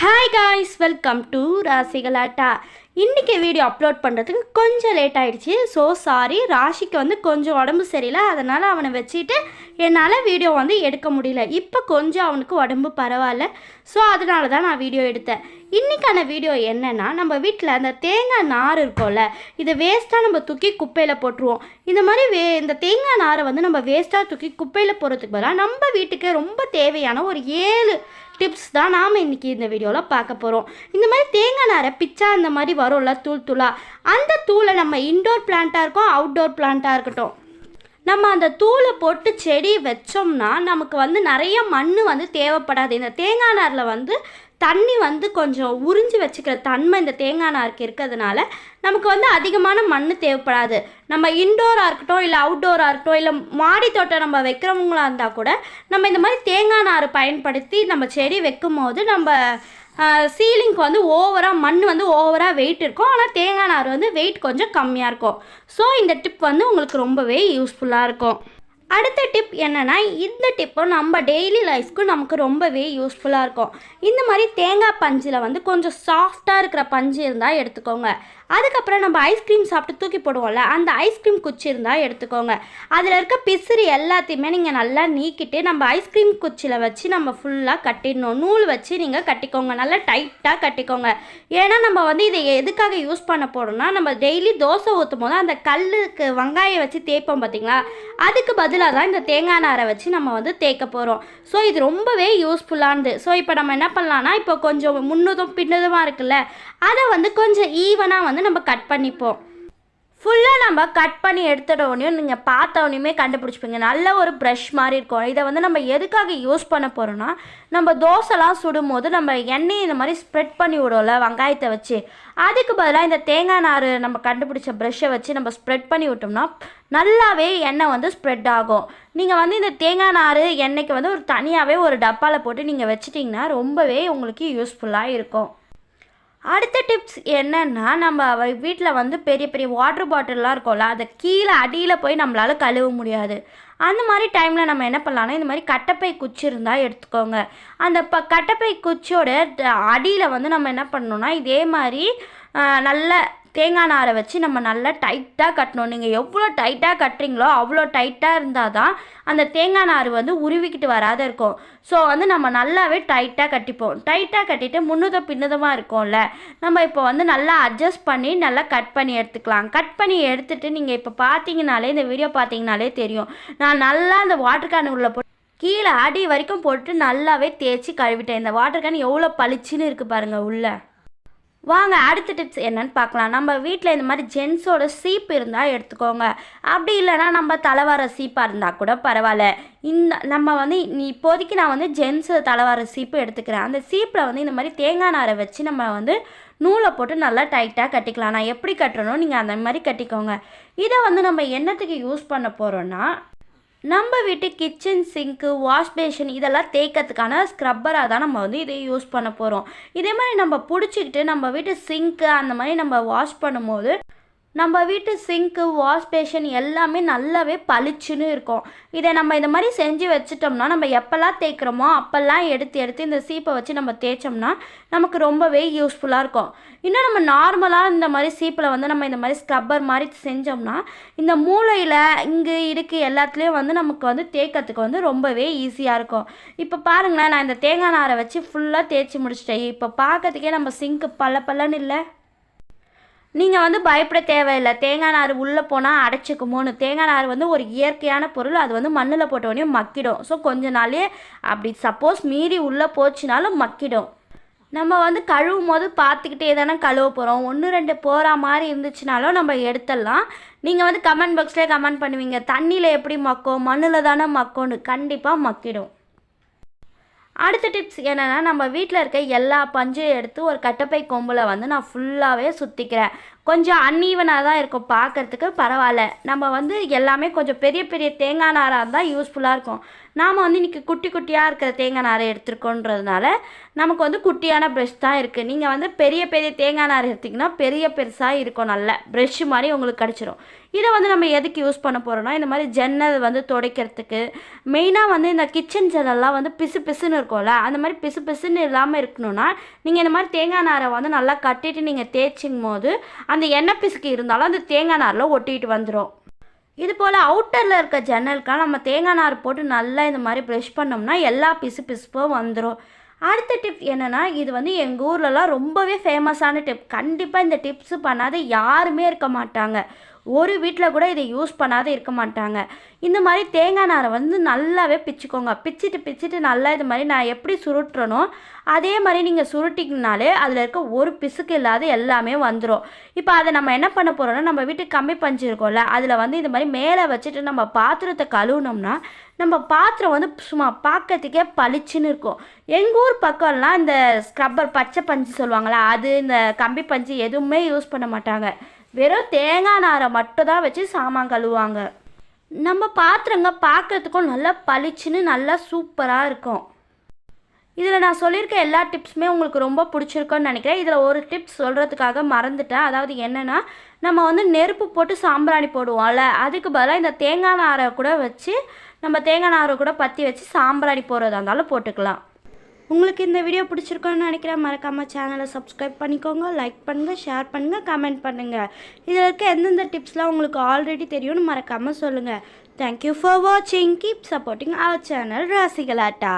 Hi guys welcome to Rasigalatta இன்றைக்கி video upload பண்ணுறதுக்கு கொஞ்சம் லேட் ஆகிடுச்சி ஸோ சாரி ராஷிக்கு வந்து கொஞ்சம் உடம்பு சரியில்லை. அதனால் அவனை வச்சுட்டு என்னால் வீடியோ வந்து எடுக்க முடியல. இப்போ கொஞ்சம் அவனுக்கு உடம்பு பரவாயில்ல. ஸோ அதனால தான் நான் வீடியோ எடுத்தேன். இன்றைக்கான வீடியோ என்னென்னா நம்ம வீட்டில் அந்த தேங்காய் நார் இருக்கும்ல இதை வேஸ்ட்டாக நம்ம தூக்கி குப்பையில் போட்டுருவோம். இந்த மாதிரி வே இந்த தேங்காய் நாரை வந்து நம்ம வேஸ்ட்டாக தூக்கி குப்பையில் போடுறதுக்கு பதிலாக நம்ம வீட்டுக்கு ரொம்ப தேவையான ஒரு ஏழு டிப்ஸ் தான் நாம் இன்றைக்கி இந்த வீடியோவில் பார்க்க போகிறோம் இந்த மாதிரி தேங்காய் நாரை பிச்சா அந்த மாதிரி வரும்ல தூள் தூளாக அந்த தூளை நம்ம இன்டோர் பிளான்ட்டாக இருக்கும் அவுட்டோர் பிளான்ட்டாக இருக்கட்டும் நம்ம அந்த தூளை போட்டு செடி வச்சோம்னா நமக்கு வந்து நிறைய மண் வந்து தேவைப்படாது. இந்த தேங்காய் நாரில் வந்து தண்ணி வந்து கொஞ்சம் உறிஞ்சி வச்சுக்கிற தன்மை இந்த தேங்காய் நாருக்கு இருக்கிறதுனால நமக்கு வந்து அதிகமான மண் தேவைப்படாது. நம்ம இன்டோராக இருக்கட்டும் இல்லை அவுட்டோராக இருக்கட்டும் இல்லை மாடி தோட்டம் நம்ம வைக்கிறவங்களா இருந்தால் கூட நம்ம இந்த மாதிரி தேங்காய் நார் பயன்படுத்தி நம்ம செடி வைக்கும் போது நம்ம சீலிங்க்கு வந்து ஓவராக மண் வந்து ஓவராக வெயிட் இருக்கும். ஆனால் தேங்காய் நார் வந்து வெயிட் கொஞ்சம் கம்மியாக இருக்கும். ஸோ இந்த டிப் வந்து உங்களுக்கு ரொம்பவே யூஸ்ஃபுல்லாக இருக்கும். அடுத்த டிப் என்னென்னா இந்த டிப்பும் நம்ம டெய்லி லைஃப்க்கு நமக்கு ரொம்பவே யூஸ்ஃபுல்லாக இருக்கும். இந்த மாதிரி தேங்காய் பஞ்சில் வந்து கொஞ்சம் சாஃப்டாக இருக்கிற பஞ்சு இருந்தால் எடுத்துக்கோங்க. அதுக்கப்புறம் நம்ம ஐஸ்கிரீம் சாப்பிட்டு தூக்கி போடுவோம்ல அந்த ஐஸ்கிரீம் குச்சி இருந்தால் எடுத்துக்கோங்க. அதில் இருக்க பிசிறு எல்லாத்தையுமே நீங்கள் நல்லா நீக்கிட்டு நம்ம ஐஸ்கிரீம் குச்சியில் வச்சு நம்ம ஃபுல்லாக கட்டிடணும். நூல் வச்சு நீங்கள் கட்டிக்கோங்க. நல்லா டைட்டாக கட்டிக்கோங்க. ஏன்னா நம்ம வந்து இதை எதுக்காக யூஸ் பண்ண போகிறோம்னா நம்ம டெய்லி தோசை ஊற்றும் போது அந்த கல்லுக்கு வெங்காயம் வச்சு தேய்ப்போம் பார்த்தீங்களா அதுக்கு பதிலாக தான் இந்த தேங்காய் நாரை வச்சு நம்ம வந்து தேய்க்க போகிறோம் ஸோ இது ரொம்பவே யூஸ்ஃபுல்லானது ஸோ இப்போ நம்ம என்ன பண்ணலான்னா இப்போ கொஞ்சம் முன்னதும் பின்னதுமாக இருக்குல்ல அதை வந்து கொஞ்சம் ஈவனாக வந்து நம்ம கட் பண்ணிப்போம். ஃபுல்லாக நம்ம கட் பண்ணி எடுத்துடவுனையும் நீங்கள் பார்த்தவனையுமே கண்டுபிடிச்சிப்பீங்க. நல்ல ஒரு ப்ரஷ் மாதிரி இருக்கும். இதை வந்து நம்ம எதுக்காக யூஸ் பண்ண போகிறோன்னா நம்ம தோசைலாம் சுடும்போது நம்ம எண்ணெய் இந்த மாதிரி ஸ்ப்ரெட் பண்ணி விடுவோம்ல வெங்காயத்தை வச்சு. அதுக்கு பதிலாக இந்த தேங்காய் நார் நம்ம கண்டுபிடிச்ச ப்ரஷ்ஷை வச்சு நம்ம ஸ்ப்ரெட் பண்ணி விட்டோம்னா நல்லாவே எண்ணெய் வந்து ஸ்ப்ரெட் ஆகும். நீங்கள் வந்து இந்த தேங்காய் நார் எண்ணெய்க்கு வந்து ஒரு தனியாகவே ஒரு டப்பாவில் போட்டு நீங்கள் வச்சிட்டிங்கன்னா ரொம்பவே உங்களுக்கு யூஸ்ஃபுல்லாக இருக்கும். அடுத்த டிப்ஸ் என்னென்னா நம்ம வீட்டில் வந்து பெரிய பெரிய வாட்டர் பாட்டில்லாம் இருக்கும்ல அதை கீழே அடியில் போய் நம்மளால் கழுவ முடியாது. அந்த மாதிரி டைமில் நம்ம என்ன பண்ணலான்னா இந்த மாதிரி கட்டப்பை குச்சி இருந்தால் எடுத்துக்கோங்க. அந்த ப கட்டப்பை குச்சியோட அடியில் வந்து நம்ம என்ன பண்ணணும்னா இதே மாதிரி நல்ல தேங்காய் நாரை வச்சு நம்ம நல்லா டைட்டாக கட்டணும். நீங்கள் எவ்வளோ டைட்டாக கட்டுறீங்களோ அவ்வளோ டைட்டாக இருந்தால் தான் அந்த தேங்காய் நார் வந்து உருவிக்கிட்டு வராத இருக்கும். ஸோ வந்து நம்ம நல்லாவே டைட்டாக கட்டிப்போம். டைட்டாக கட்டிட்டு முன்னுதம் பின்னுதமாக இருக்கும்ல. நம்ம இப்போ வந்து நல்லா அட்ஜஸ்ட் பண்ணி நல்லா கட் பண்ணி எடுத்துக்கலாம். கட் பண்ணி எடுத்துகிட்டு நீங்கள் இப்போ பார்த்தீங்கனாலே இந்த வீடியோ பார்த்தீங்கனாலே தெரியும். நான் நல்லா அந்த வாட்டர் கேன் உள்ள போட்டு கீழே அடி வரைக்கும் போட்டு நல்லாவே தேய்ச்சி கழுவிட்டேன். இந்த வாட்டர் கேன் எவ்வளோ பளிச்சுன்னு இருக்குது பாருங்கள் உள்ளே. வாங்க அடுத்த டிப்ஸ் என்னன்னு பார்க்கலாம். நம்ம வீட்டில் இந்த மாதிரி ஜென்ஸோட சீப் இருந்தால் எடுத்துக்கோங்க. அப்படி இல்லைனா நம்ம தலைவார சீப்பாக இருந்தால் கூட பரவாயில்ல. இந்த நம்ம வந்து இப்போதைக்கு நான் வந்து ஜென்ஸு தலைவார சீப்பு எடுத்துக்கிறேன். அந்த சீப்பில் வந்து இந்த மாதிரி தேங்காய் நாரை வச்சு நம்ம வந்து நூலை போட்டு நல்லா டைட்டாக கட்டிக்கலாம். நான் எப்படி கட்டுறனோ நீங்கள் அந்த மாதிரி கட்டிக்கோங்க. இதை வந்து நம்ம என்னத்துக்கு யூஸ் பண்ண போகிறோன்னா நம்ம வீட்டு கிச்சன் சிங்க்கு வாஷ் பேஷன் இதெல்லாம் தேய்க்கிறதுக்கான ஸ்க்ரப்பராக தான் நம்ம வந்து இதை யூஸ் பண்ண போகிறோம் இதே மாதிரி நம்ம பிடிச்சிக்கிட்டு நம்ம வீட்டு சிங்க்கு அந்த மாதிரி நம்ம வாஷ் பண்ணும்போது நம்ம வீட்டு சிங்க்கு வாஷ் பேஷன் எல்லாமே நல்லாவே பளிச்சுன்னு இருக்கும். இதை நம்ம இந்த மாதிரி செஞ்சு வச்சிட்டோம்னா நம்ம எப்போல்லாம் தேய்க்கிறோமோ அப்போல்லாம் எடுத்து எடுத்து இந்த சீப்பை வச்சு நம்ம தேய்ச்சோம்னா நமக்கு ரொம்பவே யூஸ்ஃபுல்லாக இருக்கும். இன்னும் நம்ம நார்மலாக இந்த மாதிரி சீப்பில் வந்து நம்ம இந்த மாதிரி ஸ்க்ரப்பர் மாதிரி செஞ்சோம்னா இந்த மூளையில் இங்கே இருக்குது எல்லாத்துலேயும் வந்து நமக்கு வந்து தேய்க்கிறதுக்கு வந்து ரொம்பவே ஈஸியாக இருக்கும். இப்போ பாருங்களேன் நான் இந்த தேங்காய் நாரை வச்சு ஃபுல்லாக தேய்ச்சி முடிச்சிட்டேன். இப்போ பார்க்கறதுக்கே நம்ம சிங்க்கு பல்ல பல்லன்னு இல்லை. நீங்கள் வந்து பயப்பட தேவையில்லை. தேங்காய் நார் உள்ளே போனால் அடைச்சிக்குமோன்னு. தேங்காய் நார் வந்து ஒரு இயற்கையான பொருள். அது வந்து மண்ணில் போட்டோடனே மக்கிடும். ஸோ கொஞ்ச நாளே அப்படி சப்போஸ் மீறி உள்ளே போச்சுனாலும் மக்கிடும். நம்ம வந்து கழுவும் போது பார்த்துக்கிட்டே தானே கழுவ போகிறோம் ஒன்று ரெண்டு போகிற மாதிரி இருந்துச்சுனாலும் நம்ம எடுத்துடலாம். நீங்கள் வந்து கமெண்ட் பாக்ஸ்லேயே கமெண்ட் பண்ணுவீங்க. தண்ணியில் எப்படி மக்கும்? மண்ணில் தானே மக்கும்னு. கண்டிப்பாக மக்கிடும். அடுத்த டிப்ஸ் என்னென்னா நம்ம வீட்டில் இருக்க எல்லா பஞ்சையும் எடுத்து ஒரு கட்டப்பை கொம்பில் வந்து நான் ஃபுல்லாகவே சுற்றிக்கிறேன் கொஞ்சம் அன்ஈவனாக தான் இருக்கும் பார்க்குறதுக்கு. பரவாயில்ல. நம்ம வந்து எல்லாமே கொஞ்சம் பெரிய பெரிய தேங்காய் நாராக இருந்தால் யூஸ்ஃபுல்லாக இருக்கும். நாம் வந்து இன்றைக்கி குட்டி குட்டியாக இருக்கிற தேங்காய் நாரை எடுத்துருக்கோன்றதுனால நமக்கு வந்து குட்டியான ப்ரெஷ் தான் இருக்குது நீங்கள் வந்து பெரிய பெரிய தேங்காய் நார் எடுத்திங்கன்னா பெரிய பெருசாக இருக்கும் நல்ல ப்ரெஷ்ஷு மாதிரி உங்களுக்கு கிடச்சிரும். இதை வந்து நம்ம எதுக்கு யூஸ் பண்ண போகிறோம்னா இந்த மாதிரி ஜன்னல் வந்து துடைக்கிறதுக்கு மெயினாக வந்து இந்த கிச்சன் ஜன்னல்லாம் வந்து பிசு பிசுன்னு இருக்கும்ல அந்த மாதிரி பிசு பிசுன்னு இல்லாமல் இருக்கணும்னா நீங்கள் இந்த மாதிரி தேங்காய் நாரை வந்து நல்லா கட்டிட்டு நீங்கள் தேய்ச்சிங்கும் போது அந்த அந்த எண்ணெய் பிசுக்கு இருந்தாலும் அந்த தேங்காய் நாரில் ஒட்டிட்டு வந்துடும் இது போல் அவுட்டரில் இருக்க ஜன்னலுக்காக நம்ம தேங்காய் நார் போட்டு நல்லா இந்த மாதிரி ப்ரெஷ் பண்ணோம்னா எல்லா பிசு பிசுப்பும் வந்துடும் அடுத்த டிப் என்னென்னா இது வந்து எங்கள் ஊர்லலாம் ரொம்பவே ஃபேமஸான டிப் கண்டிப்பாக இந்த டிப்ஸு பண்ணாத யாருமே இருக்க மாட்டாங்க. ஒரு வீட்டில் கூட இதை யூஸ் பண்ணாத இருக்க மாட்டாங்க. இந்த மாதிரி தேங்காய் நாரை வந்து நல்லாவே பிச்சுக்கோங்க. பிச்சுட்டு பிச்சுட்டு நல்லா இது மாதிரி நான் எப்படி சுருட்டுறனோ அதே மாதிரி நீங்கள் சுருட்டிங்கனாலே அதில் இருக்க ஒரு பிசுக்கு இல்லாத எல்லாமே வந்துடும் இப்போ அதை நம்ம என்ன பண்ண போகிறோம்னா நம்ம வீட்டுக்கு கம்மி பஞ்சு இருக்கோம்ல அதில் வந்து இந்த மாதிரி மேலே வச்சுட்டு நம்ம பாத்திரத்தை கழுவுனோம்னா நம்ம பாத்திரம் வந்து சும்மா பார்க்கறதுக்கே பளிச்சுன்னு இருக்கும். எங்கள் ஊர் பக்கம்லாம் இந்த ஸ்க்ரப்பர் பச்சை பஞ்சு சொல்லுவாங்களா அது இந்த கம்பி பஞ்சு எதுவுமே யூஸ் பண்ண மாட்டாங்க. வெறும் தேங்காய் நாரை மட்டும் தான் வச்சு சாமான் கழுவுவாங்க. நம்ம பாத்திரங்க பார்க்கறதுக்கும் நல்லா பளிச்சுன்னு நல்லா சூப்பராக இருக்கும். இதில் நான் சொல்லியிருக்க எல்லா டிப்ஸுமே உங்களுக்கு ரொம்ப பிடிச்சிருக்குன்னு நினைக்கிறேன். இதில் ஒரு டிப்ஸ் சொல்கிறதுக்காக மறந்துட்டேன். அதாவது என்னென்னா நம்ம வந்து நெருப்பு போட்டு சாம்பிராணி போடுவோம்ல அதுக்கு பதிலாக இந்த தேங்காய் நாரை கூட வச்சு நம்ம தேங்காய் நாரை கூட பற்றி வச்சு சாம்பிராணி போடுறதா இருந்தாலும் போட்டுக்கலாம். உங்களுக்கு இந்த வீடியோ பிடிச்சிருக்கோன்னு நினைக்கிறேன் மறக்காமல் சேனலை சப்ஸ்கிரைப் பண்ணிக்கோங்க லைக் பண்ணுங்கள் ஷேர் பண்ணுங்கள் கமெண்ட் பண்ணுங்கள் இதில் இருக்க எந்தெந்த டிப்ஸ்லாம் உங்களுக்கு ஆல்ரெடி தெரியும்னு மறக்காமல் சொல்லுங்கள் தேங்க்யூ ஃபார் வாட்சிங் keep supporting our channel Rasigalatta